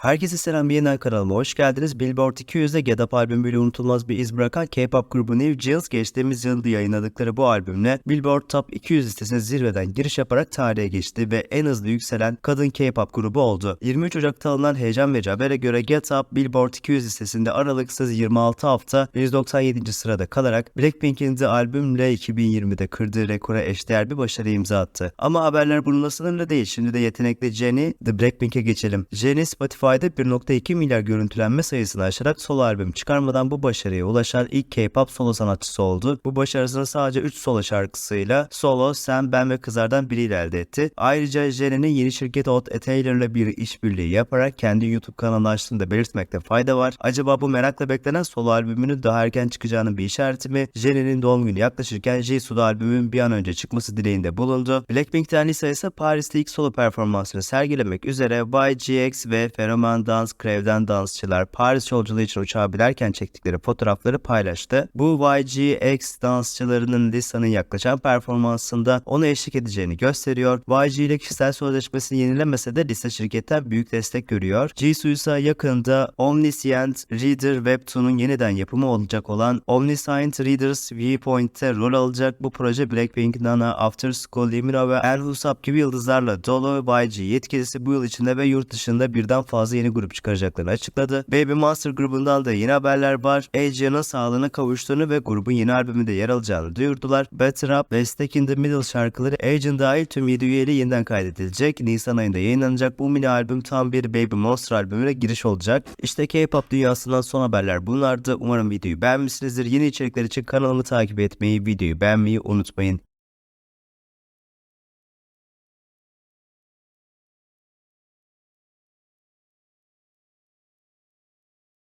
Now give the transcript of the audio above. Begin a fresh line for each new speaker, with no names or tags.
Herkese selam yeniden kanalıma hoş geldiniz. Billboard 200'de Get Up albümüyle unutulmaz bir iz bırakan K-pop grubu New Jeans geçtiğimiz yılda yayınladıkları bu albümle Billboard Top 200 listesine zirveden giriş yaparak tarihe geçti ve en hızlı yükselen kadın K-pop grubu oldu. 23 Ocak'ta alınan heyecan verici habere göre Get Up Billboard 200 listesinde aralıksız 26 hafta 197. sırada kalarak Blackpink'in de albümle 2020'de kırdığı rekora eşdeğer bir başarı imza attı. Ama haberler bununla sınırlı değil. Şimdi de yetenekli Jennie The Blackpink'e geçelim. Jennie Spotify'da 1.2 milyar görüntülenme sayısını aşarak solo albüm çıkarmadan bu başarıya ulaşan ilk K-pop solo sanatçısı oldu. Bu başarısını sadece 3 solo şarkısıyla Solo, Sen, Ben ve Kızlardan biriyle elde etti. Ayrıca Jennie'nin yeni şirket Oat Taylor'la bir işbirliği yaparak kendi YouTube kanalını açtığını da belirtmekte fayda var. Acaba bu merakla beklenen solo albümünün daha erken çıkacağının bir işareti mi? Jennie'nin doğum günü yaklaşırken Jisoo'da albümün bir an önce çıkması dileğinde bulundu. Blackpink'ten ise Paris'te ilk solo performansını sergilemek üzere YGX ve Phenomen Dance Crave'den dansçılar Paris yolculuğu için uçağa binerken çektikleri fotoğrafları paylaştı. Bu YGX dansçılarının Lisa'nın yaklaşan performansında ona eşlik edeceğini gösteriyor. YG ile kişisel sözleşmesini yenilemese de Lisa şirketten büyük destek görüyor. Jisoo ise yakında Omniscient Reader Webtoon'un yeniden yapımı olacak olan Omniscient Readers Viewpoint'te rol alacak. Bu proje Blackpink, Nana, After School, Limino ve El Husab gibi yıldızlarla dolu. YG yetkilisi bu yıl içinde ve yurt dışında birden fazla yeni grup çıkaracaklarını açıkladı. Baby Monster grubundan da yeni haberler var. Asia'nın sağlığına kavuştuğunu ve grubun yeni albümünde yer alacağını duyurdular. Better Up ve Stack in the Middle şarkıları Asian dahil tüm 7 üyeli yeniden kaydedilecek. Nisan ayında yayınlanacak bu mini albüm tam bir Baby Monster albümüne giriş olacak. İşte K-pop dünyasından son haberler bunlardı. Umarım videoyu beğenmişsinizdir. Yeni içerikler için kanalımı takip etmeyi, videoyu beğenmeyi unutmayın.